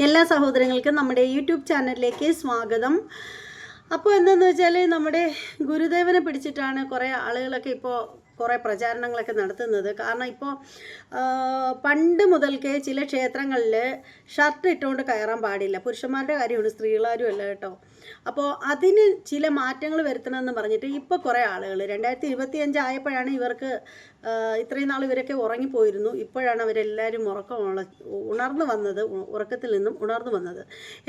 എല്ലാ സഹോദരങ്ങൾക്കും നമ്മുടെ യൂട്യൂബ് ചാനലിലേക്ക് സ്വാഗതം. അപ്പോൾ എന്താണെന്ന് വെച്ചാൽ നമ്മുടെ ഗുരുദേവനെ പിടിച്ചിട്ടാണ് കുറേ ആളുകളൊക്കെ ഇപ്പോൾ കുറേ പ്രചാരണങ്ങളൊക്കെ നടത്തുന്നത്. കാരണം ഇപ്പോൾ പണ്ട് മുതൽക്കേ ചില ക്ഷേത്രങ്ങളിൽ ഷർട്ട് ഇട്ടുകൊണ്ട് കയറാൻ പാടില്ല. പുരുഷന്മാരുടെ കാര്യമാണ് സ്ത്രീകളാരും അല്ല കേട്ടോ. അപ്പോൾ അതിന് ചില മാറ്റങ്ങൾ വരുത്തണമെന്ന് പറഞ്ഞിട്ട് ഇപ്പോൾ കുറേ ആളുകൾ രണ്ടായിരത്തി ഇരുപത്തി അഞ്ചായപ്പോഴാണ് ഇവർക്ക് ഇത്രയും നാൾ ഇവരൊക്കെ ഉറങ്ങിപ്പോയിരുന്നു. ഇപ്പോഴാണ് അവരെല്ലാവരും ഉറക്കം ഉണർന്നു വന്നത് ഉറക്കത്തിൽ നിന്നും ഉണർന്നു വന്നത്.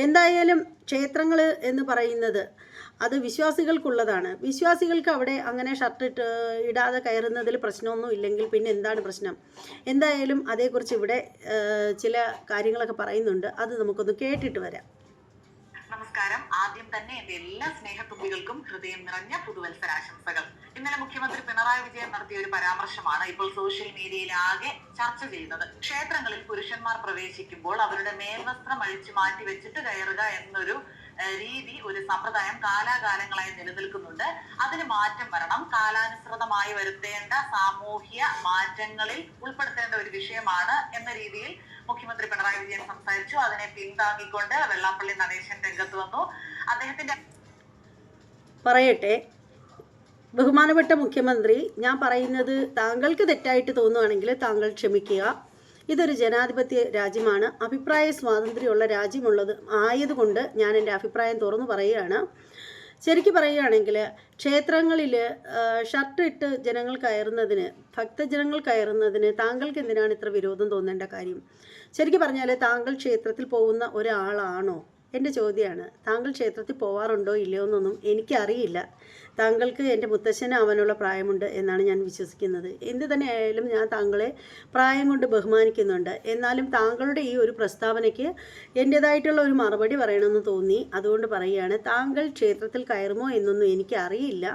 എന്തായാലും ക്ഷേത്രങ്ങൾ എന്ന് പറയുന്നത് അത് വിശ്വാസികൾക്കുള്ളതാണ്. വിശ്വാസികൾക്ക് അവിടെ അങ്ങനെ ഷർട്ട് ഇട്ട് ഇടാതെ കയറുന്നതിൽ പ്രശ്നമൊന്നും ഇല്ലെങ്കിൽ പിന്നെ എന്താണ് പ്രശ്നം? എന്തായാലും അതേക്കുറിച്ച് ഇവിടെ ചില കാര്യങ്ങളൊക്കെ പറയുന്നുണ്ട്. അത് നമുക്കൊന്ന് കേട്ടിട്ട് വരാം. നമസ്കാരം. ആദ്യം തന്നെ എന്റെ എല്ലാ സ്നേഹത്തുമ്പികൾക്കും ഹൃദയം നിറഞ്ഞ പുതുവത്സരാശംസകൾ. ഇന്നലെ മുഖ്യമന്ത്രി പിണറായി വിജയൻ നടത്തിയ ഒരു പരാമർശമാണ് ഇപ്പോൾ സോഷ്യൽ മീഡിയയിൽ ആകെ ചർച്ച ചെയ്യുന്നത്. ക്ഷേത്രങ്ങളിൽ പുരുഷന്മാർ പ്രവേശിക്കുമ്പോൾ അവരുടെ മേൽവസ്ത്രം അഴിച്ചു മാറ്റി വെച്ചിട്ട് കയറുക എന്നൊരു രീതി ഒരു സമ്പ്രദായം കാലാകാലങ്ങളായി നിലനിൽക്കുന്നുണ്ട്. അതിന് മാറ്റം വരണം. കാലാനുസൃതമായി വരുത്തേണ്ട സാമൂഹ്യ മാറ്റങ്ങളിൽ ഉൾപ്പെടുത്തേണ്ട ഒരു വിഷയമാണ് എന്ന രീതിയിൽ മുഖ്യമന്ത്രി പിണറായി വിജയൻ സംസാരിച്ചു. അതിനെ പിന്താങ്ങിക്കൊണ്ട് വെള്ളാപ്പള്ളി നടേശൻ രംഗത്ത് വന്നു. അദ്ദേഹത്തിന്റെ പറയട്ടെ. ബഹുമാനപ്പെട്ട മുഖ്യമന്ത്രി ഞാൻ പറയുന്നത് താങ്കൾക്ക് തെറ്റായിട്ട് തോന്നുകയാണെങ്കിൽ താങ്കൾ ക്ഷമിക്കുക. ഇതൊരു ജനാധിപത്യ രാജ്യമാണ്. അഭിപ്രായ സ്വാതന്ത്ര്യമുള്ള രാജ്യമുള്ളത് ആയതുകൊണ്ട് ഞാൻ എന്റെ അഭിപ്രായം തുറന്നു പറയുകയാണ്. ശരിക്കും പറയുകയാണെങ്കിൽ ക്ഷേത്രങ്ങളിൽ ഷർട്ട് ഇട്ട് ജനങ്ങൾ കയറുന്നതിന് ഭക്തജനങ്ങൾ കയറുന്നതിന് താങ്കൾക്ക് എന്തിനാണ് ഇത്ര വിരോധം തോന്നേണ്ട കാര്യം? ശരിക്കും പറഞ്ഞാൽ താങ്കൾ ക്ഷേത്രത്തിൽ പോകുന്ന ഒരാളാണോ? എന്റെ ചോദ്യമാണ് താങ്കൾ ക്ഷേത്രത്തിൽ പോവാറുണ്ടോ ഇല്ലയോ എന്നൊന്നും എനിക്കറിയില്ല. താങ്കൾക്ക് എന്റെ മുത്തശ്ശനാവാനുള്ള പ്രായമുണ്ട് എന്നാണ് ഞാൻ വിശ്വസിക്കുന്നത്. എന്ത് തന്നെ ആയാലും ഞാൻ താങ്കളെ പ്രായം കൊണ്ട് ബഹുമാനിക്കുന്നുണ്ട്. എന്നാലും താങ്കളുടെ ഈ ഒരു പ്രസ്താവനയ്ക്ക് എന്റേതായിട്ടുള്ള ഒരു മറുപടി പറയണമെന്ന് തോന്നി. അതുകൊണ്ട് പറയുകയാണ് താങ്കൾ ക്ഷേത്രത്തിൽ കയറുമോ എന്നൊന്നും എനിക്കറിയില്ല.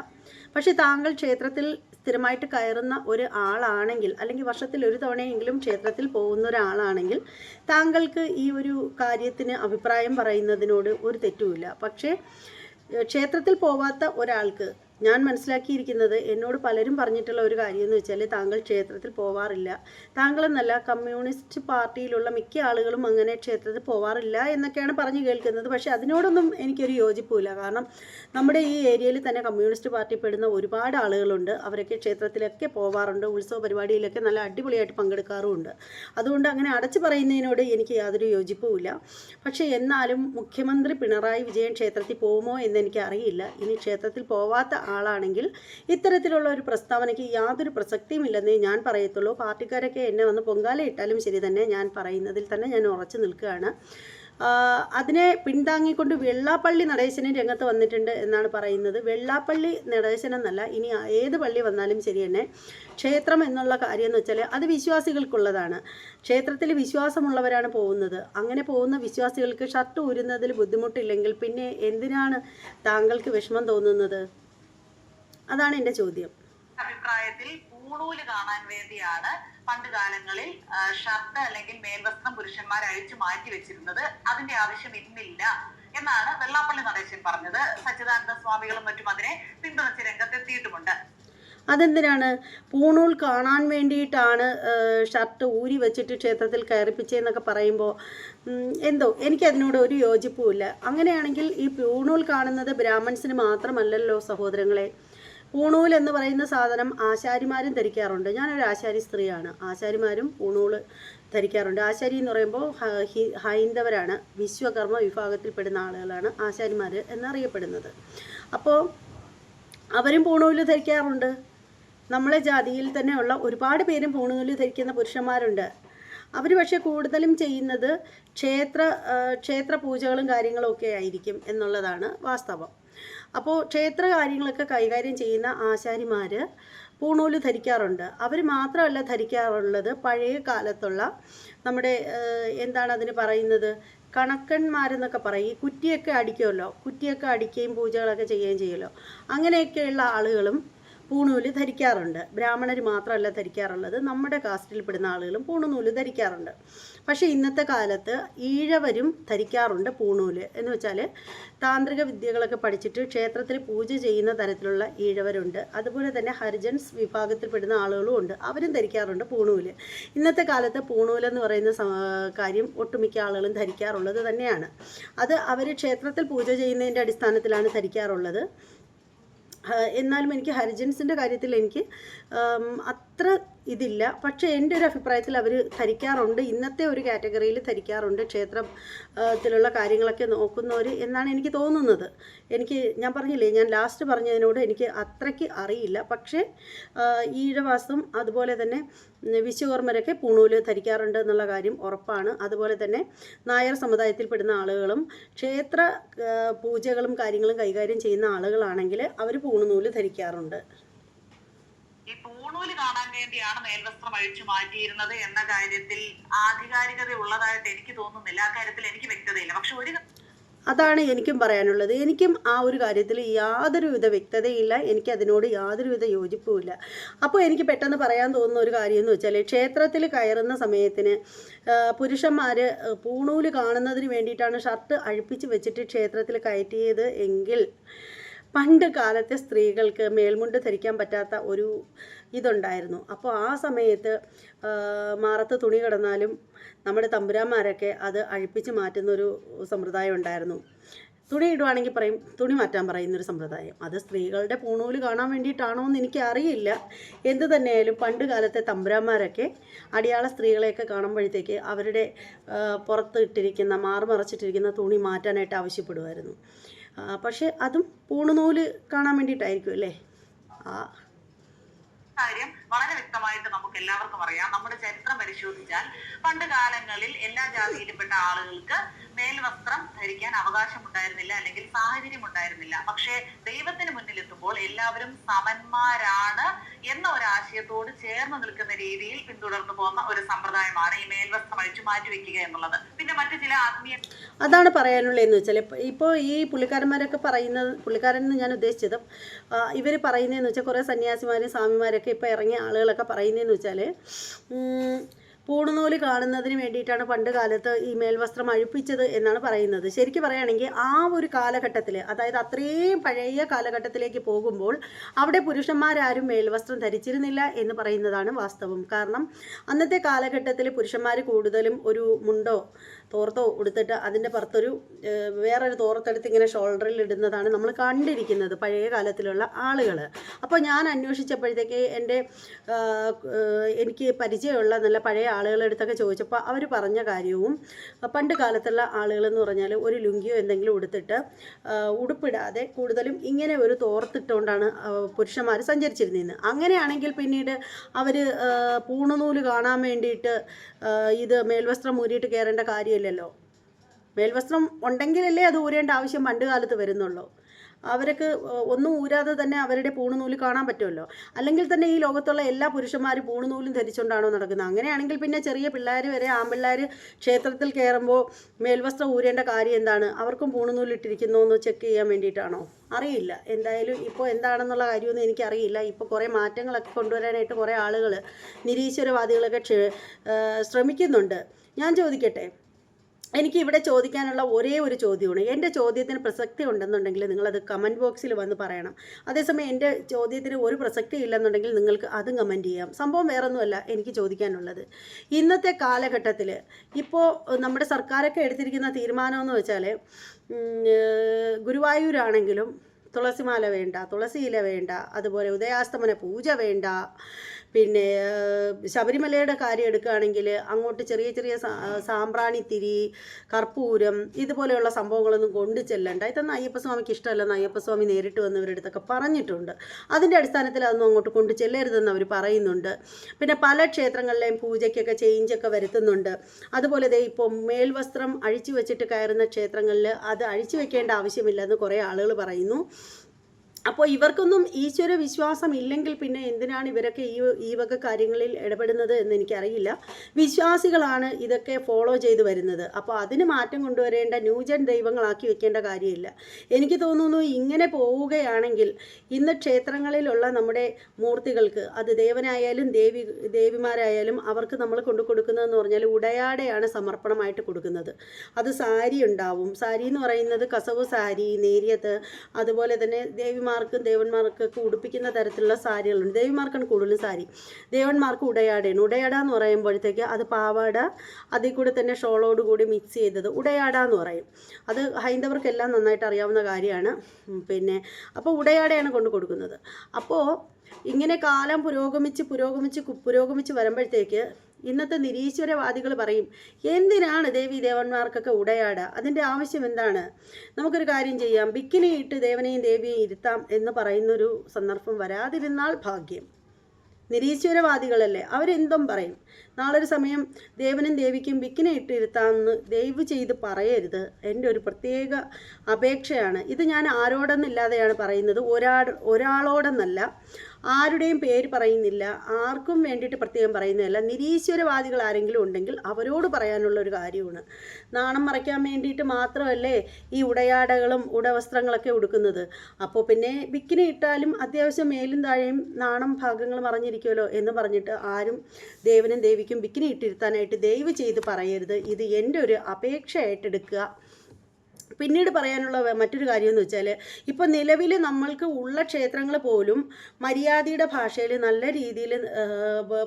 പക്ഷേ താങ്കൾ ക്ഷേത്രത്തിൽ സ്ഥിരമായിട്ട് കയറുന്ന ഒരു ആളാണെങ്കിൽ അല്ലെങ്കിൽ വർഷത്തിൽ ഒരു തവണയെങ്കിലും ക്ഷേത്രത്തിൽ പോകുന്ന ഒരാളാണെങ്കിൽ താങ്കൾക്ക് ഈ ഒരു കാര്യത്തിന് അഭിപ്രായം പറയുന്നതിനോട് ഒരു തെറ്റുമില്ല. പക്ഷേ ക്ഷേത്രത്തിൽ പോവാത്ത ഒരാൾക്ക് ഞാൻ മനസ്സിലാക്കിയിരിക്കുന്നത് എന്നോട് പലരും പറഞ്ഞിട്ടുള്ള ഒരു കാര്യം എന്ന് വെച്ചാൽ താങ്കൾ ക്ഷേത്രത്തിൽ പോവാറില്ല. താങ്കളെന്നല്ല കമ്മ്യൂണിസ്റ്റ് പാർട്ടിയിലുള്ള മിക്ക ആളുകളും അങ്ങനെ ക്ഷേത്രത്തിൽ പോവാറില്ല എന്നൊക്കെയാണ് പറഞ്ഞു കേൾക്കുന്നത്. പക്ഷേ അതിനോടൊന്നും എനിക്കൊരു യോജിപ്പില്ല കാരണം നമ്മുടെ ഈ ഏരിയയിൽ തന്നെ കമ്മ്യൂണിസ്റ്റ് പാർട്ടി പെടുന്ന ഒരുപാട് ആളുകളുണ്ട്. അവരൊക്കെ ക്ഷേത്രത്തിലൊക്കെ പോവാറുണ്ട്. ഉത്സവ പരിപാടിയിലൊക്കെ നല്ല അടിപൊളിയായിട്ട് പങ്കെടുക്കാറുമുണ്ട്. അതുകൊണ്ട് അങ്ങനെ അടച്ചു പറയുന്നതിനോട് എനിക്ക് യാതൊരു യോജിപ്പുമില്ല. പക്ഷേ എന്നാലും മുഖ്യമന്ത്രി പിണറായി വിജയൻ ക്ഷേത്രത്തിൽ പോകുമോ എന്ന് എനിക്ക് അറിയില്ല ഇനി ക്ഷേത്രത്തിൽ പോവാത്ത ആളാണെങ്കിൽ ഇത്തരത്തിലുള്ള ഒരു പ്രസ്താവനയ്ക്ക് യാതൊരു പ്രസക്തിയുമില്ലെന്നേ ഞാൻ പറയത്തുള്ളൂ. പാർട്ടിക്കാരൊക്കെ എന്നെ വന്ന് പൊങ്കാല ഇട്ടാലും ശരി തന്നെ ഞാൻ പറയുന്നതിൽ തന്നെ ഞാൻ ഉറച്ചു നിൽക്കുകയാണ്. അതിനെ പിന്താങ്ങിക്കൊണ്ട് വെള്ളാപ്പള്ളി നടേശനും രംഗത്ത് വന്നിട്ടുണ്ട് എന്നാണ് പറയുന്നത്. വെള്ളാപ്പള്ളി നടേശൻ എന്നല്ല ഇനി ഏത് പള്ളി വന്നാലും ശരി തന്നെ ക്ഷേത്രം എന്നുള്ള കാര്യം എന്ന് വെച്ചാൽ അത് വിശ്വാസികൾക്കുള്ളതാണ്. ക്ഷേത്രത്തിൽ വിശ്വാസമുള്ളവരാണ് പോകുന്നത്. അങ്ങനെ പോകുന്ന വിശ്വാസികൾക്ക് ഷർട്ട് ഊരുന്നതിൽ ബുദ്ധിമുട്ടില്ലെങ്കിൽ പിന്നെ എന്തിനാണ് താങ്കൾക്ക് വിഷമം തോന്നുന്നത്? അതാണ് എന്റെ ചോദ്യം. അഭിപ്രായത്തിൽ പൂണൂൽ കാണാൻ വേണ്ടിയാണ് പണ്ട് കാലങ്ങളിൽ ഷർട്ട് അല്ലെങ്കിൽ മേൽവസ്ത്രം പുരുഷന്മാർ അഴിച്ചു മാറ്റി വെച്ചിരുന്നത്. അതിന്റെ ആവശ്യം ഇന്നില്ല എന്നാണ് വെള്ളാപ്പള്ളി നടേശൻ പറഞ്ഞത്. സച്ചിദാനന്ദ സ്വാമികളും മറ്റും അതിനെ പിന്തുണച്ച് രംഗത്തെത്തിയിട്ടുമുണ്ട്. അതെന്തിനാണ്? പൂണൂൽ കാണാൻ വേണ്ടിയിട്ടാണ് ഷർട്ട് ഊരി വെച്ചിട്ട് ക്ഷേത്രത്തിൽ കയറിപ്പിച്ചതെന്നൊക്കെ പറയുമ്പോൾ എന്തോ എനിക്കതിനോട് ഒരു യോജിപ്പുമില്ല അങ്ങനെയാണെങ്കിൽ ഈ പൂണൂൽ കാണുന്നത് ബ്രാഹ്മൺസിന് മാത്രമല്ലല്ലോ സഹോദരങ്ങളെ. പൂണൂൽ എന്ന് പറയുന്ന സാധനം ആശാരിമാരും ധരിക്കാറുണ്ട്. ഞാനൊരു ആശാരി സ്ത്രീയാണ്. ആശാരിമാരും പൂണൂൽ ധരിക്കാറുണ്ട്. ആശാരി എന്ന് പറയുമ്പോൾ ഹൈന്ദവരാണ്. വിശ്വകർമ്മ വിഭാഗത്തിൽപ്പെടുന്ന ആളുകളാണ് ആശാരിമാർ എന്നറിയപ്പെടുന്നത്. അപ്പോൾ അവരും പൂണൂൽ ധരിക്കാറുണ്ട്. നമ്മളെ ജാതിയിൽ തന്നെയുള്ള ഒരുപാട് പേരും പൂണൂൽ ധരിക്കുന്ന പുരുഷന്മാരുണ്ട്. അവർ പക്ഷേ കൂടുതലും ചെയ്യുന്നത് ക്ഷേത്ര ക്ഷേത്ര പൂജകളും കാര്യങ്ങളും ഒക്കെ ആയിരിക്കും എന്നുള്ളതാണ് വാസ്തവം. അപ്പോൾ ക്ഷേത്ര കാര്യങ്ങളൊക്കെ കൈകാര്യം ചെയ്യുന്ന ആശാരിമാർ പൂണൂൽ ധരിക്കാറുണ്ട്. അവർ മാത്രമല്ല ധരിക്കാറുള്ളത് പഴയ കാലത്തുള്ള നമ്മുടെ എന്താണ് അതിന് പറയുന്നത്? കണക്കന്മാരെന്നൊക്കെ പറയും. ഈ കുറ്റിയൊക്കെ അടിക്കുമല്ലോ? കുറ്റിയൊക്കെ അടിക്കുകയും പൂജകളൊക്കെ ചെയ്യുകയും ചെയ്യുമല്ലോ? അങ്ങനെയൊക്കെയുള്ള ആളുകളും പൂണൂൽ ധരിക്കാറുണ്ട്. ബ്രാഹ്മണർ മാത്രമല്ല ധരിക്കാറുള്ളത്. നമ്മുടെ കാസ്റ്റിൽ പെടുന്ന ആളുകളും പൂണുനൂൽ ധരിക്കാറുണ്ട്. പക്ഷേ ഇന്നത്തെ കാലത്ത് ഈഴവരും ധരിക്കാറുണ്ട് പൂണൂൽ. എന്ന് വെച്ചാൽ താന്ത്രിക വിദ്യകളൊക്കെ പഠിച്ചിട്ട് ക്ഷേത്രത്തിൽ പൂജ ചെയ്യുന്ന തരത്തിലുള്ള ഈഴവരുണ്ട്. അതുപോലെ തന്നെ ഹരിജൻസ് വിഭാഗത്തിൽപ്പെടുന്ന ആളുകളും ഉണ്ട്. അവരും ധരിക്കാറുണ്ട് പൂണൂൽ. ഇന്നത്തെ കാലത്ത് പൂണൂലെന്ന് പറയുന്ന കാര്യം ഒട്ടുമിക്ക ആളുകളും ധരിക്കാറുള്ളത് തന്നെയാണ്. അത് അവർ ക്ഷേത്രത്തിൽ പൂജ ചെയ്യുന്നതിന്റെ അടിസ്ഥാനത്തിലാണ് ധരിക്കാറുള്ളത്. എന്നാലും എനിക്ക് ഹരിജൻസിന്റെ കാര്യത്തിൽ എനിക്ക് അത്ര ഇതില്ല. പക്ഷേ എന്റെ ഒരു അഭിപ്രായത്തിൽ അവർ ധരിക്കാറുണ്ട്. ഇന്നത്തെ ഒരു കാറ്റഗറിയിൽ ധരിക്കാറുണ്ട്. ക്ഷേത്രത്തിലുള്ള കാര്യങ്ങളൊക്കെ നോക്കുന്നവർ എന്നാണ് എനിക്ക് തോന്നുന്നത്. എനിക്ക് ഞാൻ പറഞ്ഞില്ലേ ഞാൻ ലാസ്റ്റ് പറഞ്ഞതിനോട് എനിക്ക് അത്രയ്ക്ക് അറിയില്ല. പക്ഷേ ഈഴവാസം അതുപോലെ തന്നെ വിശ്വകർമ്മരൊക്കെ പൂണൂൽ ധരിക്കാറുണ്ട് എന്നുള്ള കാര്യം ഉറപ്പാണ്. അതുപോലെ തന്നെ നായർ സമുദായത്തിൽപ്പെടുന്ന ആളുകളും ക്ഷേത്ര പൂജകളും കാര്യങ്ങളും കൈകാര്യം ചെയ്യുന്ന ആളുകളാണെങ്കിൽ അവർ പൂണുനൂൽ ധരിക്കാറുണ്ട്. പൂണൂൽ കാണാൻ വേണ്ടിയാണ് മേൽവസ്ത്രം അഴിച്ചു മാറ്റിയിരുന്നത് എന്ന കാര്യത്തിൽ ആധികാരികത ഉള്ളതായിട്ട് എനിക്ക് തോന്നുന്നില്ല. ആ കാര്യത്തിൽ എനിക്ക് വ്യക്തതയില്ല. പക്ഷെ ഒരു അതാണ് എനിക്കും പറയാനുള്ളത്. എനിക്കും ആ ഒരു കാര്യത്തിൽ യാതൊരുവിധ വ്യക്തതയില്ല. എനിക്ക് അതിനോട് യാതൊരുവിധ യോജിപ്പുമില്ല അപ്പോൾ എനിക്ക് പെട്ടെന്ന് പറയാൻ തോന്നുന്ന ഒരു കാര്യം എന്ന് വെച്ചാൽ ക്ഷേത്രത്തിൽ കയറുന്ന സമയത്തിന് പുരുഷന്മാർ പൂണൂൽ കാണുന്നതിന് വേണ്ടിയിട്ടാണ് ഷർട്ട് അഴിപ്പിച്ച് വെച്ചിട്ട് ക്ഷേത്രത്തിൽ കയറ്റിയത് എങ്കിൽ പണ്ട് കാലത്തെ സ്ത്രീകൾക്ക് മേൽമുണ്ട് ധരിക്കാൻ പറ്റാത്ത ഒരു ഇതുണ്ടായിരുന്നു. അപ്പോൾ ആ സമയത്ത് മാറത്ത് തുണി കിടന്നാലും നമ്മുടെ തമ്പുരാന്മാരൊക്കെ അത് അഴിപ്പിച്ച് മാറ്റുന്ന ഒരു സമ്പ്രദായം ഉണ്ടായിരുന്നു. തുണി ഇടുവാണെങ്കിൽ പറയും തുണി മാറ്റാൻ പറയുന്നൊരു സമ്പ്രദായം. അത് സ്ത്രീകളുടെ പൂണൂൽ കാണാൻ വേണ്ടിയിട്ടാണോ എന്ന് എനിക്ക് അറിയില്ല എന്ത് തന്നെയായാലും പണ്ട് കാലത്തെ തമ്പുരാന്മാരൊക്കെ അടിയാള സ്ത്രീകളെയൊക്കെ കാണുമ്പോഴത്തേക്ക് അവരുടെ പുറത്ത് ഇട്ടിരിക്കുന്ന മാറുമറച്ചിട്ടിരിക്കുന്ന തുണി മാറ്റാനായിട്ട് ആവശ്യപ്പെടുമായിരുന്നു പക്ഷേ അതും പൂണുനൂൽ കാണാൻ വേണ്ടിയിട്ടായിരിക്കും അല്ലേ? ആ കാര്യം വളരെ വ്യക്തമായിട്ട് നമുക്ക് എല്ലാവർക്കും അറിയാം. നമ്മുടെ ചരിത്രം പരിശോധിച്ചാൽ പണ്ട് കാലങ്ങളിൽ എല്ലാ ജാതിയിലുംപ്പെട്ട ആളുകൾക്ക് മേൽവസ്ത്രം ധരിക്കാൻ അവകാശം ഉണ്ടായിരുന്നില്ല അല്ലെങ്കിൽ സാഹചര്യം ഉണ്ടായിരുന്നില്ല പക്ഷേ ദൈവത്തിന് മുന്നിൽ എത്തുമ്പോൾ എല്ലാവരും സമന്മാരാണ് എന്ന ഒരു ആശയത്തോട് ചേർന്ന് നിൽക്കുന്ന രീതിയിൽ പിന്തുടർന്നു പോകുന്ന ഒരു സമ്പ്രദായമാണ് ഈ മേൽവസ്ത്രം അഴിച്ചു മാറ്റി വെക്കുക എന്നുള്ളത്. പിന്നെ മറ്റു ചില ആത്മീയ അതാണ് പറയാനുള്ളതെന്ന് വെച്ചാൽ ഇപ്പോൾ ഈ പുള്ളിക്കാരന്മാരൊക്കെ പറയുന്നത് പുള്ളിക്കാരൻ ഞാൻ ഉദ്ദേശിച്ചത് ഇവർ പറയുന്നതെന്ന് വെച്ചാൽ കുറേ സന്യാസിമാരും സ്വാമിമാരൊക്കെ ഇപ്പോൾ ഇറങ്ങിയ ആളുകളൊക്കെ പറയുന്നതെന്ന് വെച്ചാൽ പൂണുനൂൽ കാണുന്നതിന് വേണ്ടിയിട്ടാണ് പണ്ട് കാലത്ത് ഈ മേൽവസ്ത്രം അഴിപ്പിച്ചത് എന്നാണ് പറയുന്നത്. ശരിക്കും പറയുകയാണെങ്കിൽ ആ ഒരു കാലഘട്ടത്തിൽ അതായത് അത്രയും പഴയ കാലഘട്ടത്തിലേക്ക് പോകുമ്പോൾ അവിടെ പുരുഷന്മാരാരും മേൽവസ്ത്രം ധരിച്ചിരുന്നില്ല എന്ന് പറയുന്നതാണ് വാസ്തവം. കാരണം അന്നത്തെ കാലഘട്ടത്തിൽ പുരുഷന്മാർ കൂടുതലും ഒരു മുണ്ടോ തോർത്തോ ഉടുത്തിട്ട് അതിന്റെ പുറത്തൊരു വേറൊരു തോർത്തെടുത്ത് ഇങ്ങനെ ഷോൾഡറിൽ ഇടുന്നതാണ് നമ്മൾ കണ്ടിരിക്കുന്നത് പഴയ കാലത്തിലുള്ള ആളുകൾ അപ്പോൾ ഞാൻ അന്വേഷിച്ചപ്പോഴത്തേക്ക് എന്റെ എനിക്ക് പരിചയമുള്ള നല്ല പഴയ ആളുകളുടെ അടുത്തൊക്കെ ചോദിച്ചപ്പോൾ അവർ പറഞ്ഞ കാര്യവും പണ്ട് കാലത്തുള്ള ആളുകളെന്ന് പറഞ്ഞാൽ ഒരു ലുങ്കിയോ എന്തെങ്കിലും ഉടുത്തിട്ട് ഉടുപ്പിടാതെ കൂടുതലും ഇങ്ങനെ ഒരു തോർത്തിട്ടുകൊണ്ടാണ് പുരുഷന്മാർ സഞ്ചരിച്ചിരുന്നത്. അങ്ങനെയാണെങ്കിൽ പിന്നീട് അവർ പൂണുനൂൽ കാണാൻ വേണ്ടിയിട്ട് ഇത് മേൽവസ്ത്രം ഊരിയിട്ട് കയറേണ്ട കാര്യമില്ലല്ലോ. മേൽവസ്ത്രം ഉണ്ടെങ്കിലല്ലേ അത് ഊരേണ്ട ആവശ്യം പണ്ട് കാലത്ത് വരുന്നുള്ളൂ. അവർക്ക് ഒന്നും ഊരാതെ തന്നെ അവരുടെ പൂണുനൂൽ കാണാൻ പറ്റുമല്ലോ? അല്ലെങ്കിൽ തന്നെ ഈ ലോകത്തുള്ള എല്ലാ പുരുഷന്മാരും പൂണുനൂലും ധരിച്ചുകൊണ്ടാണോ നടക്കുന്നത്? അങ്ങനെയാണെങ്കിൽ പിന്നെ ചെറിയ പിള്ളേർ വരെ ആൺപിള്ളേർ ക്ഷേത്രത്തിൽ കയറുമ്പോൾ മേൽവസ്ത്രം ഊരേണ്ട കാര്യം എന്താണ്? അവർക്കും പൂണുനൂലിട്ടിരിക്കുന്നു എന്ന് ചെക്ക് ചെയ്യാൻ വേണ്ടിയിട്ടാണോ? അറിയില്ല. എന്തായാലും ഇപ്പോൾ എന്താണെന്നുള്ള കാര്യമൊന്നും എനിക്കറിയില്ല. ഇപ്പോൾ കുറേ മാറ്റങ്ങളൊക്കെ കൊണ്ടുവരാനായിട്ട് കുറേ ആളുകൾ നിരീശ്വരവാദികളൊക്കെ ശ്രമിക്കുന്നുണ്ട്. ഞാൻ ചോദിക്കട്ടെ എനിക്ക് ഇവിടെ ചോദിക്കാനുള്ള ഒരേ ഒരു ചോദ്യമാണ്. എന്റെ ചോദ്യത്തിന് പ്രസക്തി ഉണ്ടെന്നുണ്ടെങ്കിൽ നിങ്ങളത് കമന്റ് ബോക്സിൽ വന്ന് പറയണം. അതേസമയം എന്റെ ചോദ്യത്തിന് ഒരു പ്രസക്തി ഇല്ലെന്നുണ്ടെങ്കിൽ നിങ്ങൾക്ക് അതും കമന്റ് ചെയ്യാം. സംഭവം വേറൊന്നുമല്ല എനിക്ക് ചോദിക്കാനുള്ളത്. ഇന്നത്തെ കാലഘട്ടത്തിൽ ഇപ്പോൾ നമ്മുടെ സർക്കാരൊക്കെ എടുത്തിരിക്കുന്ന തീരുമാനമെന്ന് വെച്ചാൽ ഗുരുവായൂരാണെങ്കിലും തുളസിമാല വേണ്ട തുളസിയില വേണ്ട അതുപോലെ ഉദയാസ്തമന പൂജ വേണ്ട. പിന്നെ ശബരിമലയുടെ കാര്യം എടുക്കുകയാണെങ്കിൽ അങ്ങോട്ട് ചെറിയ ചെറിയ സാമ്പ്രാണിത്തിരി കർപ്പൂരം ഇതുപോലെയുള്ള സംഭവങ്ങളൊന്നും കൊണ്ടു ചെല്ലണ്ട. ഇതൊന്നും അയ്യപ്പസ്വാമിക്ക് ഇഷ്ടമല്ലെന്ന് അയ്യപ്പസ്വാമി നേരിട്ട് വന്നവരുടെ അടുത്തൊക്കെ പറഞ്ഞിട്ടുണ്ട്. അതിന്റെ അടിസ്ഥാനത്തിൽ അതൊന്നും അങ്ങോട്ട് കൊണ്ടു ചെല്ലരുതെന്ന് അവർ പറയുന്നുണ്ട്. പിന്നെ പല ക്ഷേത്രങ്ങളിലെയും പൂജയ്ക്കൊക്കെ ചേഞ്ചൊക്കെ വരുത്തുന്നുണ്ട്. അതുപോലെ ദേ ഇപ്പോൾ മേൽവസ്ത്രം അഴിച്ചു വെച്ചിട്ട് കയറുന്ന ക്ഷേത്രങ്ങളിൽ അത് അഴിച്ചു വെക്കേണ്ട ആവശ്യമില്ലെന്ന് കുറേ ആളുകൾ പറയുന്നു. അപ്പോൾ ഇവർക്കൊന്നും ഈശ്വര വിശ്വാസം ഇല്ലെങ്കിൽ പിന്നെ എന്തിനാണ് ഇവരൊക്കെ ഈ ഈ വക കാര്യങ്ങളിൽ ഇടപെടുന്നത് എന്ന് എനിക്കറിയില്ല. വിശ്വാസികളാണ് ഇതൊക്കെ ഫോളോ ചെയ്തു വരുന്നത്. അപ്പോൾ അതിന് മാറ്റം കൊണ്ടുവരേണ്ട ന്യൂജൻ ദൈവങ്ങളാക്കി വെക്കേണ്ട കാര്യമില്ല. എനിക്ക് തോന്നുന്നു ഇങ്ങനെ പോവുകയാണെങ്കിൽ ഇന്ന് ക്ഷേത്രങ്ങളിലുള്ള നമ്മുടെ മൂർത്തികൾക്ക് അത് ദേവനായാലും ദേവി ദേവിമാരായാലും അവർക്ക് നമ്മൾ കൊണ്ടു കൊടുക്കുന്നതെന്ന് പറഞ്ഞാൽ ഉടയാടെയാണ് സമർപ്പണമായിട്ട് കൊടുക്കുന്നത്. അത് സാരി ഉണ്ടാവും. സാരി എന്ന് പറയുന്നത് കസവ് സാരി നേരിയത് അതുപോലെ തന്നെ ദേവിമാർക്കും ദേവന്മാർക്കൊക്കെ ഉടുപ്പിക്കുന്ന തരത്തിലുള്ള സാരികളുണ്ട്. ദേവിമാർക്കാണ് കൂടുതലും സാരി. ദേവന്മാർക്ക് ഉടയാടയാണ്. ഉടയാട എന്ന് പറയുമ്പോഴത്തേക്ക് അത് പാവാട അതിൽ കൂടെ തന്നെ ഷോളോട് കൂടി മിക്സ് ചെയ്തത് ഉടയാട എന്ന് പറയും. അത് ഹൈന്ദവർക്കെല്ലാം നന്നായിട്ട് അറിയാവുന്ന കാര്യമാണ്. പിന്നെ അപ്പോൾ ഉടയാടയാണ് കൊണ്ട് കൊടുക്കുന്നത്. അപ്പോൾ ഇങ്ങനെ കാലം പുരോഗമിച്ച് പുരോഗമിച്ച് പുരോഗമിച്ച് വരുമ്പോഴത്തേക്ക് ഇന്നത്തെ നിരീശ്വരവാദികൾ പറയും എന്തിനാണ് ദേവി ദേവന്മാർക്കൊക്കെ ഉടയാട അതിന്റെ ആവശ്യം എന്താണ്? നമുക്കൊരു കാര്യം ചെയ്യാം. ബിക്കിനി ഇട്ട് ദേവനെയും ദേവിയെയും ഇരുത്താം എന്ന് പറയുന്നൊരു സന്ദർഭം വരാതിരുന്നാൽ ഭാഗ്യം. നിരീശ്വരവാദികളല്ലേ? അവരെന്തും പറയും. നാളൊരു സമയം ദേവനും ദേവിക്കും വിക്കിനെ ഇട്ടിരുത്താമെന്ന് ദയവ് ചെയ്ത് പറയരുത്. എന്റെ ഒരു പ്രത്യേക അപേക്ഷയാണ്. ഇത് ഞാൻ ആരോടെന്നില്ലാതെയാണ് പറയുന്നത്. ഒരാ ഒരാളോടെന്നല്ല ആരുടെയും പേര് പറയുന്നില്ല ആർക്കും വേണ്ടിയിട്ട് പ്രത്യേകം പറയുന്നതല്ല. നിരീശ്വരവാദികൾ ആരെങ്കിലും ഉണ്ടെങ്കിൽ അവരോട് പറയാനുള്ള ഒരു കാര്യമാണ്. നാണം മറയ്ക്കാൻ വേണ്ടിയിട്ട് മാത്രമല്ലേ ഈ ഉടയാടകളും ഉടവസ്ത്രങ്ങളൊക്കെ ഉടുക്കുന്നത്. അപ്പോൾ പിന്നെ വിക്കിനെ ഇട്ടാലും അത്യാവശ്യം മേലും താഴെയും നാണം ഭാഗങ്ങൾ മറഞ്ഞിരിക്കുമല്ലോ എന്ന് പറഞ്ഞിട്ട് ആരും ദേവനും ദേവിക്കും ബിക്കിനി ഇട്ടിരുത്താനായിട്ട് ദയവ് ചെയ്ത് പറയരുത്. ഇത് എന്റെ ഒരു അപേക്ഷ എടുക്കുക. പിന്നീട് പറയാനുള്ള മറ്റൊരു കാര്യം എന്ന് വെച്ചാൽ ഇപ്പോൾ നിലവിൽ നമ്മൾക്ക് ഉള്ള ക്ഷേത്രങ്ങൾ പോലും മര്യാദയുടെ ഭാഷയിൽ നല്ല രീതിയിൽ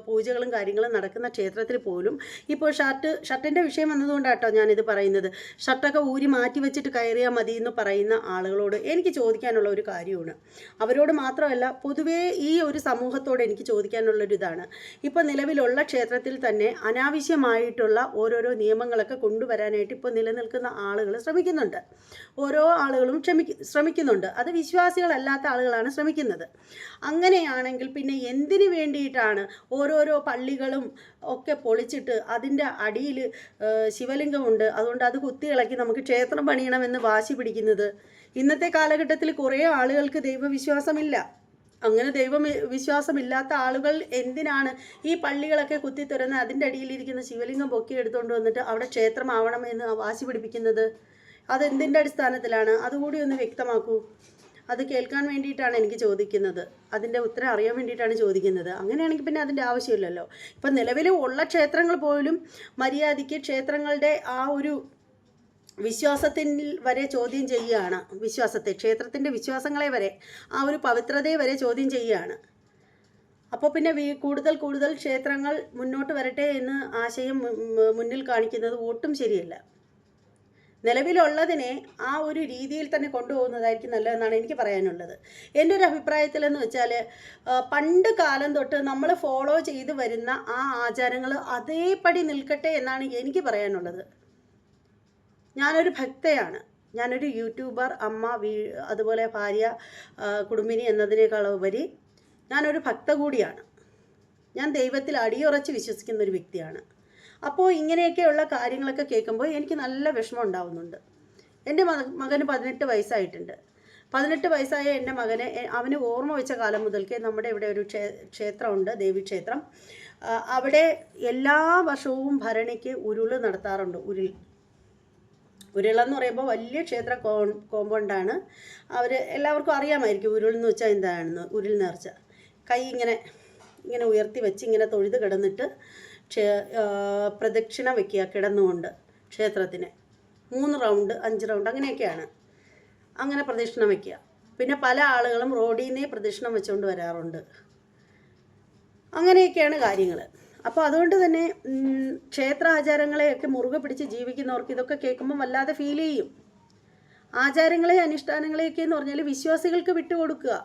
പൂജകളും കാര്യങ്ങളും നടക്കുന്ന ക്ഷേത്രത്തിൽ പോലും ഇപ്പോൾ ഷർട്ട് ഷർട്ടിന്റെ വിഷയം വന്നതുകൊണ്ടാണ് വന്നതുകൊണ്ടാട്ടോ ഞാനിത് പറയുന്നത്. ഷർട്ടൊക്കെ ഊരി മാറ്റി വെച്ചിട്ട് കയറിയാൽ മതി എന്ന് പറയുന്ന ആളുകളോട് എനിക്ക് ചോദിക്കാനുള്ള ഒരു കാര്യമാണ്. അവരോട് മാത്രമല്ല പൊതുവേ ഈ ഒരു സമൂഹത്തോട് എനിക്ക് ചോദിക്കാനുള്ളൊരു ഇതാണ്. ഇപ്പോൾ നിലവിലുള്ള ക്ഷേത്രത്തിൽ തന്നെ അനാവശ്യമായിട്ടുള്ള ഓരോരോ നിയമങ്ങളൊക്കെ കൊണ്ടുവരാനായിട്ട് ഇപ്പോൾ നിലനിൽക്കുന്ന ആളുകൾ ശ്രമിക്കുന്നുണ്ട്. ഓരോ ആളുകളും ക്ഷമിക്ക ശ്രമിക്കുന്നുണ്ട്. അത് വിശ്വാസികളല്ലാത്ത ആളുകളാണ് ശ്രമിക്കുന്നത്. അങ്ങനെയാണെങ്കിൽ പിന്നെ എന്തിനു വേണ്ടിയിട്ടാണ് ഓരോരോ പള്ളികളും ഒക്കെ പൊളിച്ചിട്ട് അതിന്റെ അടിയിൽ ശിവലിംഗമുണ്ട് അതുകൊണ്ട് അത് കുത്തിയിളക്കി നമുക്ക് ക്ഷേത്രം പണിയണമെന്ന് വാശി പിടിക്കുന്നത്. ഇന്നത്തെ കാലഘട്ടത്തിൽ കുറേ ആളുകൾക്ക് ദൈവവിശ്വാസമില്ല. അങ്ങനെ ദൈവം വിശ്വാസമില്ലാത്ത ആളുകൾ എന്തിനാണ് ഈ പള്ളികളൊക്കെ കുത്തി തുറന്ന് അതിന്റെ അടിയിലിരിക്കുന്ന ശിവലിംഗം പൊക്കി എടുത്തുകൊണ്ട് വന്നിട്ട് അവിടെ ക്ഷേത്രമാവണം എന്ന് വാശി പിടിപ്പിക്കുന്നത്? അതെന്തിന്റെ അടിസ്ഥാനത്തിലാണ്? അതുകൂടി ഒന്ന് വ്യക്തമാക്കൂ. അത് കേൾക്കാൻ വേണ്ടിയിട്ടാണ് എനിക്ക് ചോദിക്കുന്നത്. അതിന്റെ ഉത്തരം അറിയാൻ വേണ്ടിയിട്ടാണ് ചോദിക്കുന്നത്. അങ്ങനെയാണെങ്കിൽ പിന്നെ അതിന്റെ ആവശ്യമില്ലല്ലോ. ഇപ്പം നിലവിൽ ഉള്ള ക്ഷേത്രങ്ങൾ പോലും മര്യാദയ്ക്ക് ക്ഷേത്രങ്ങളുടെ ആ ഒരു വിശ്വാസത്തിൽ വരെ ചോദ്യം ചെയ്യുകയാണ്. വിശ്വാസത്തെ ക്ഷേത്രത്തിന്റെ വിശ്വാസങ്ങളെ വരെ ആ ഒരു പവിത്രതയെ വരെ ചോദ്യം ചെയ്യുകയാണ്. അപ്പോൾ പിന്നെ കൂടുതൽ കൂടുതൽ ക്ഷേത്രങ്ങൾ മുന്നോട്ട് വരട്ടെ എന്ന് ആശയം മുന്നിൽ കാണിക്കുന്നത് ഒട്ടും ശരിയല്ല. നിലവിലുള്ളതിനെ ആ ഒരു രീതിയിൽ തന്നെ കൊണ്ടുപോകുന്നതായിരിക്കും നല്ലതെന്നാണ് എനിക്ക് പറയാനുള്ളത്. എന്റെ ഒരു അഭിപ്രായത്തിൽ എന്ന് വെച്ചാൽ പണ്ട് കാലം തൊട്ട് നമ്മൾ ഫോളോ ചെയ്ത് വരുന്ന ആ ആചാരങ്ങൾ അതേപടി നിൽക്കട്ടെ എന്നാണ് എനിക്ക് പറയാനുള്ളത്. ഞാനൊരു ഭക്തയാണ്. ഞാനൊരു യൂട്യൂബർ അമ്മ വീ അതുപോലെ ഭാര്യ കുടുംബിനി എന്നതിനേക്കാൾ ഉപരി ഞാനൊരു ഭക്ത കൂടിയാണ് ഞാൻ ദൈവത്തിൽ അടിയുറച്ച് വിശ്വസിക്കുന്ന ഒരു വ്യക്തിയാണ്. അപ്പോൾ ഇങ്ങനെയൊക്കെയുള്ള കാര്യങ്ങളൊക്കെ കേൾക്കുമ്പോൾ എനിക്ക് നല്ല വിഷമം ഉണ്ടാവുന്നുണ്ട്. എന്റെ മക മകന് പതിനെട്ട് വയസ്സായിട്ടുണ്ട്. പതിനെട്ട് വയസ്സായ എന്റെ മകനെ അവന് ഓർമ്മ വെച്ച കാലം മുതൽക്കേ നമ്മുടെ ഇവിടെ ഒരു ക്ഷേ ക്ഷേത്രമുണ്ട് ദേവീക്ഷേത്രം. ക്ഷേത്രം അവിടെ എല്ലാ വർഷവും ഭരണിക്ക് ഉരുൾ നടത്താറുണ്ട് ഉരുൾ ഉരുളെന്ന് പറയുമ്പോൾ വലിയ ക്ഷേത്ര കോ കോമ്പൗണ്ടാണ്. അവർ എല്ലാവർക്കും അറിയാമായിരിക്കും ഉരുൾ എന്ന് വെച്ചാൽ എന്താണെന്ന് ഉരുൾ നേർച്ച. കൈ ഇങ്ങനെ ഇങ്ങനെ ഉയർത്തി വെച്ച് ഇങ്ങനെ തൊഴുത് കിടന്നിട്ട് ക്ഷേ പ്രദക്ഷിണ വയ്ക്കുക കിടന്നുകൊണ്ട് ക്ഷേത്രത്തിന്. മൂന്ന് റൗണ്ട് അഞ്ച് റൗണ്ട് അങ്ങനെയൊക്കെയാണ്. അങ്ങനെ പ്രദക്ഷിണം വയ്ക്കുക പിന്നെ പല ആളുകളും റോഡിൽ നിന്നേ പ്രദക്ഷിണം വെച്ചുകൊണ്ട് വരാറുണ്ട്. അങ്ങനെയൊക്കെയാണ് കാര്യങ്ങൾ അപ്പോൾ അതുകൊണ്ട് തന്നെ ക്ഷേത്ര ആചാരങ്ങളെയൊക്കെ മുറുകെ പിടിച്ച് ജീവിക്കുന്നവർക്ക് ഇതൊക്കെ കേൾക്കുമ്പോൾ വല്ലാതെ ഫീൽ ചെയ്യും. ആചാരങ്ങളെ അനുഷ്ഠാനങ്ങളെയൊക്കെ എന്ന് പറഞ്ഞാൽ വിശ്വാസികൾക്ക് വിട്ടുകൊടുക്കുക.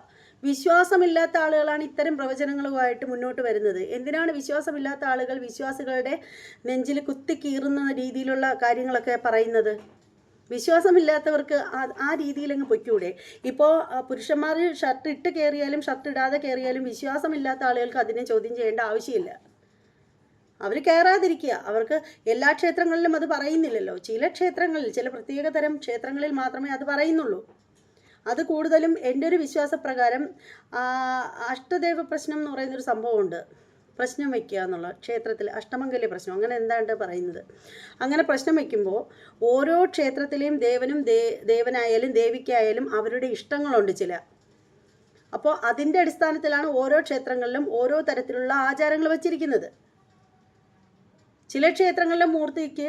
വിശ്വാസമില്ലാത്ത ആളുകളാണ് ഇത്തരം പ്രവചനങ്ങളുമായിട്ട് മുന്നോട്ട് വരുന്നത്. എന്തിനാണ് വിശ്വാസമില്ലാത്ത ആളുകൾ വിശ്വാസികളുടെ നെഞ്ചിൽ കുത്തി കീറുന്ന രീതിയിലുള്ള കാര്യങ്ങളൊക്കെ പറയുന്നത്? വിശ്വാസമില്ലാത്തവർക്ക് ആ- രീതിയിലങ്ങ് പൊയ്ക്കൂടെ? ഇപ്പോൾ പുരുഷന്മാർ ഷർട്ട് ഇട്ട് കയറിയാലും ഷർട്ട് ഇടാതെ കയറിയാലും വിശ്വാസമില്ലാത്ത ആളുകൾക്ക് അതിനെ ചോദ്യം ചെയ്യേണ്ട ആവശ്യമില്ല. അവർ കയറാതിരിക്കുക. അവർക്ക് എല്ലാ ക്ഷേത്രങ്ങളിലും അത് പറയുന്നില്ലല്ലോ. ചില ക്ഷേത്രങ്ങളിൽ ചില പ്രത്യേക തരം ക്ഷേത്രങ്ങളിൽ മാത്രമേ അത് പറയുന്നുള്ളൂ. അത് കൂടുതലും എന്റെ ഒരു വിശ്വാസപ്രകാരം അഷ്ടദേവ പ്രശ്നം എന്ന് പറയുന്നൊരു സംഭവമുണ്ട്. പ്രശ്നം വയ്ക്കുക എന്നുള്ള ക്ഷേത്രത്തിൽ അഷ്ടമംഗല്യ പ്രശ്നം അങ്ങനെ എന്താണ്ട് പറയുന്നത്. അങ്ങനെ പ്രശ്നം വയ്ക്കുമ്പോൾ ഓരോ ക്ഷേത്രത്തിലെയും ദേവനും ദേ ദേവനായാലും ദേവിക്കായാലും അവരുടെ ഇഷ്ടങ്ങളുണ്ട് ചില. അപ്പോൾ അതിന്റെ അടിസ്ഥാനത്തിലാണ് ഓരോ ക്ഷേത്രങ്ങളിലും ഓരോ തരത്തിലുള്ള ആചാരങ്ങൾ വച്ചിരിക്കുന്നത്. ചില ക്ഷേത്രങ്ങളിലെ മൂർത്തിക്ക്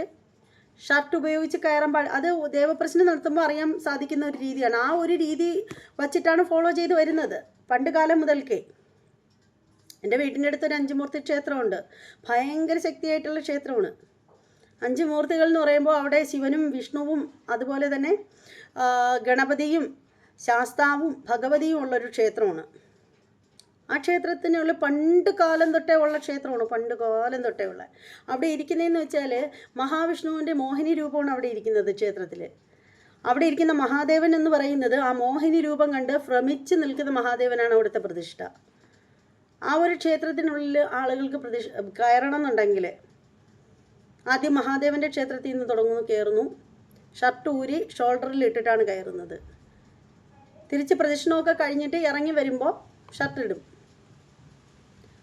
ഷർട്ട് ഉപയോഗിച്ച് കയറാൻ പാടില്ല അത് ദേവപ്രശ്നം നടത്തുമ്പോൾ അറിയാൻ സാധിക്കുന്ന ഒരു രീതിയാണ്. ആ ഒരു രീതി വച്ചിട്ടാണ് ഫോളോ ചെയ്ത് വരുന്നത്. പണ്ട് കാലം മുതൽക്കേ. എന്റെ വീടിന്റെ അടുത്ത് ഒരു അഞ്ചുമൂർത്തി ക്ഷേത്രമുണ്ട്. ഭയങ്കര ശക്തിയായിട്ടുള്ള ക്ഷേത്രമാണ്. അഞ്ച് മൂർത്തികൾ എന്ന് പറയുമ്പോൾ അവിടെ ശിവനും വിഷ്ണുവും അതുപോലെ തന്നെ ഗണപതിയും ശാസ്താവും ഭഗവതിയും ഉള്ളൊരു ക്ഷേത്രമാണ്. ആ ക്ഷേത്രത്തിനുള്ള പണ്ട് കാലം തൊട്ടേ ഉള്ള ക്ഷേത്രമാണ് പണ്ട് കാലം തൊട്ടേ ഉള്ള. അവിടെ ഇരിക്കുന്നതെന്ന് വെച്ചാൽ മഹാവിഷ്ണുവിന്റെ മോഹിനി രൂപമാണ് അവിടെ ഇരിക്കുന്നത് ക്ഷേത്രത്തിൽ അവിടെ ഇരിക്കുന്ന മഹാദേവൻ എന്ന് പറയുന്നത് ആ മോഹിനി രൂപം കണ്ട് ഭ്രമിച്ച് നിൽക്കുന്ന മഹാദേവനാണ് അവിടുത്തെ പ്രതിഷ്ഠ. ആ ഒരു ക്ഷേത്രത്തിനുള്ളിൽ ആളുകൾക്ക് പ്രതിഷ്ഠ കയറണം എന്നുണ്ടെങ്കിൽ ആദ്യം മഹാദേവന്റെ ക്ഷേത്രത്തിൽ നിന്ന് തുടങ്ങുന്നു കയറുന്നു. ഷർട്ട് ഊരി ഷോൾഡറിൽ ഇട്ടിട്ടാണ് കയറുന്നത്. തിരിച്ച് പ്രദക്ഷിണമൊക്കെ കഴിഞ്ഞിട്ട് ഇറങ്ങി വരുമ്പോൾ ഷർട്ട് ഇടും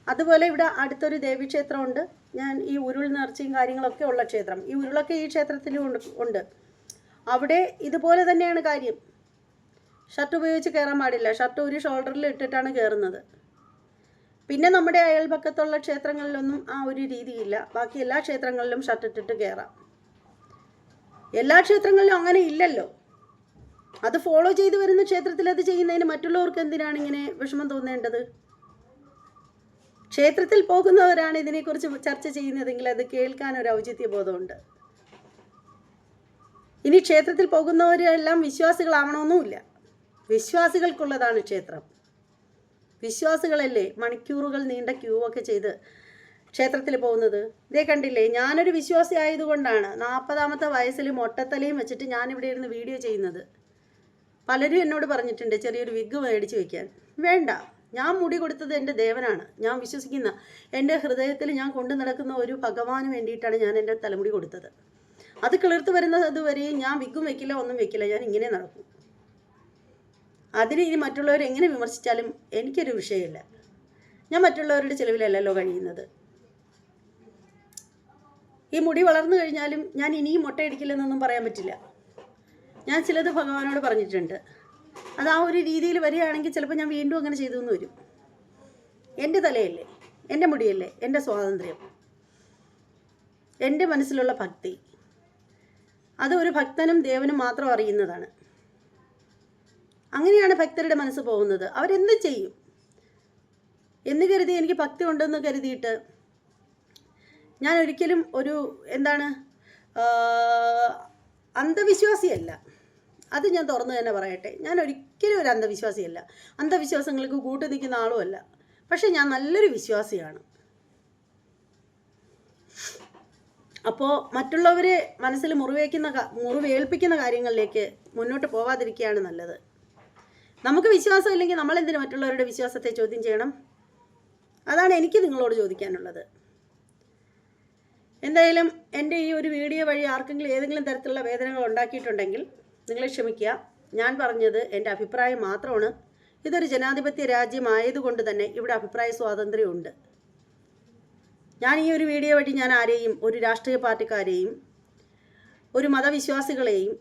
അതുപോലെ ഇവിടെ അടുത്തൊരു ദേവീക്ഷേത്രമുണ്ട്. ഞാൻ ഈ ഉരുൾ നേർച്ചയും കാര്യങ്ങളൊക്കെ ഉള്ള ക്ഷേത്രം. ഈ ഉരുളൊക്കെ ഈ ക്ഷേത്രത്തിലും ഉണ്ട് ഉണ്ട്. അവിടെ ഇതുപോലെ തന്നെയാണ് കാര്യം. ഷർട്ട് ഉപയോഗിച്ച് കയറാൻ പാടില്ല. ഷർട്ട് ഒരു ഷോൾഡറിൽ ഇട്ടിട്ടാണ് കയറുന്നത്. പിന്നെ നമ്മുടെ അയൽപക്കത്തുള്ള ക്ഷേത്രങ്ങളിലൊന്നും ആ ഒരു രീതിയില്ല. ബാക്കി എല്ലാ ക്ഷേത്രങ്ങളിലും ഷർട്ട് ഇട്ടിട്ട് കയറാം. എല്ലാ ക്ഷേത്രങ്ങളിലും അങ്ങനെ ഇല്ലല്ലോ. അത് ഫോളോ ചെയ്തു വരുന്ന ക്ഷേത്രത്തിൽ അത് ചെയ്യുന്നതിന് മറ്റുള്ളവർക്ക് എന്തിനാണ് ഇങ്ങനെ വിഷമം തോന്നേണ്ടത്? ക്ഷേത്രത്തിൽ പോകുന്നവരാണ് ഇതിനെക്കുറിച്ച് ചർച്ച ചെയ്യുന്നതെങ്കിൽ അത് കേൾക്കാൻ ഒരു ഔചിത്യ ബോധമുണ്ട് ഇനി ക്ഷേത്രത്തിൽ പോകുന്നവരെല്ലാം വിശ്വാസികളാവണമെന്നുമില്ല. വിശ്വാസികൾക്കുള്ളതാണ് ക്ഷേത്രം. വിശ്വാസികളല്ലേ മണിക്കൂറുകൾ നീണ്ട ക്യൂ ഒക്കെ ചെയ്ത് ക്ഷേത്രത്തിൽ പോകുന്നത്? ഇതേ കണ്ടില്ലേ ഞാനൊരു വിശ്വാസി ആയതുകൊണ്ടാണ് നാൽപ്പതാമത്തെ വയസ്സിൽ മൊട്ടത്തലയും വെച്ചിട്ട് ഞാനിവിടെ ഇരുന്ന് വീഡിയോ ചെയ്യുന്നത്. പലരും എന്നോട് പറഞ്ഞിട്ടുണ്ട് ചെറിയൊരു വിഗ് മേടിച്ച് വയ്ക്കാൻ വേണ്ട. ഞാൻ മുടി കൊടുത്തത് എന്റെ ദേവനാണ്. ഞാൻ വിശ്വസിക്കുന്ന എന്റെ ഹൃദയത്തിൽ ഞാൻ കൊണ്ടു നടക്കുന്ന ഒരു ഭഗവാന് വേണ്ടിയിട്ടാണ് ഞാൻ എന്റെ തലമുടി കൊടുത്തത്. അത് കിളിർത്ത് വരുന്നത് വരെയും ഞാൻ വിഗും വെക്കില്ല ഒന്നും വെക്കില്ല ഞാൻ ഇങ്ങനെ നടക്കും. അതിന് ഇനി മറ്റുള്ളവർ എങ്ങനെ വിമർശിച്ചാലും എനിക്കൊരു വിഷയമില്ല. ഞാൻ മറ്റുള്ളവരുടെ ചിലവിലല്ലല്ലോ കഴിയുന്നത്. ഈ മുടി വളർന്നു കഴിഞ്ഞാലും ഞാൻ ഇനിയും മുട്ടയടിക്കില്ലെന്നൊന്നും പറയാൻ പറ്റില്ല. ഞാൻ ചിലത് ഭഗവാനോട് പറഞ്ഞിട്ടുണ്ട്. അത് ആ ഒരു രീതിയിൽ വരികയാണെങ്കിൽ ചിലപ്പോൾ ഞാൻ വീണ്ടും അങ്ങനെ ചെയ്തു എന്ന് വരും. എന്റെ തലയല്ലേ? എന്റെ മുടിയല്ലേ? എന്റെ സ്വാതന്ത്ര്യം? എന്റെ മനസ്സിലുള്ള ഭക്തി? അത് ഒരു ഭക്തനും ദേവനും മാത്രം അറിയുന്നതാണ്. അങ്ങനെയാണ് ഭക്തരുടെ മനസ്സ് പോകുന്നത്. അവരെന്ത് ചെയ്യും? എന്ന് കരുതി എനിക്ക് ഭക്തി ഉണ്ടെന്ന് കരുതിയിട്ട് ഞാൻ ഒരിക്കലും ഒരു എന്താണ് അന്ധവിശ്വാസിയല്ല. അത് ഞാൻ തുറന്നു തന്നെ പറയട്ടെ. ഞാൻ ഒരിക്കലും ഒരു അന്ധവിശ്വാസിയല്ല. അന്ധവിശ്വാസങ്ങൾക്ക് കൂട്ടു നിൽക്കുന്ന ആളുമല്ല. പക്ഷെ ഞാൻ നല്ലൊരു വിശ്വാസിയാണ്. അപ്പോൾ മറ്റുള്ളവരെ മനസ്സിൽ മുറിവേക്കുന്ന മുറിവേൽപ്പിക്കുന്ന കാര്യങ്ങളിലേക്ക് മുന്നോട്ട് പോവാതിരിക്കുകയാണ് നല്ലത്. നമുക്ക് വിശ്വാസം ഇല്ലെങ്കിൽ നമ്മളെന്തിനു മറ്റുള്ളവരുടെ വിശ്വാസത്തെ ചോദ്യം ചെയ്യണം? അതാണ് എനിക്ക് നിങ്ങളോട് ചോദിക്കാനുള്ളത്. എന്തായാലും എന്റെ ഈ ഒരു വീഡിയോ വഴി ആർക്കെങ്കിലും ഏതെങ്കിലും തരത്തിലുള്ള വേദനകൾ ഉണ്ടാക്കിയിട്ടുണ്ടെങ്കിൽ നിങ്ങൾ ക്ഷമിക്കുക. ഞാൻ പറഞ്ഞത് എന്റെ അഭിപ്രായം മാത്രമാണ്. ഇതൊരു ജനാധിപത്യ രാജ്യമായതുകൊണ്ട് തന്നെ ഇവിടെ അഭിപ്രായ സ്വാതന്ത്ര്യമുണ്ട്. ഞാൻ ഈ ഒരു വീഡിയോ വഴി ഞാൻ ആരെയും ഒരു രാഷ്ട്രീയ പാർട്ടിക്കാരെയും ഒരു മതവിശ്വാസികളെയും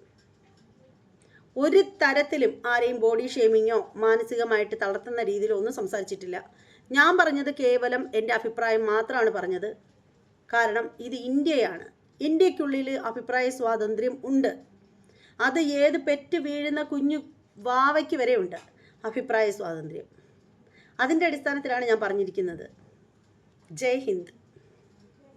ഒരു തരത്തിലും ആരെയും ബോഡി ഷേമിങ്ങോ മാനസികമായിട്ട് തളർത്തുന്ന രീതിയിലോ ഒന്നും സംസാരിച്ചിട്ടില്ല. ഞാൻ പറഞ്ഞത് കേവലം എന്റെ അഭിപ്രായം മാത്രമാണ് പറഞ്ഞത്. കാരണം ഇത് ഇന്ത്യയാണ്. ഇന്ത്യക്കുള്ളിൽ അഭിപ്രായ സ്വാതന്ത്ര്യം ഉണ്ട്. അത് ഏത് പെറ്റ് വീഴുന്ന കുഞ്ഞു വാവയ്ക്ക് വരെ ഉണ്ട്. അഭിപ്രായ സ്വാതന്ത്ര്യം. അതിന്റെ അടിസ്ഥാനത്തിലാണ് ഞാൻ പറഞ്ഞിരിക്കുന്നത്. ജയ് ഹിന്ദ്.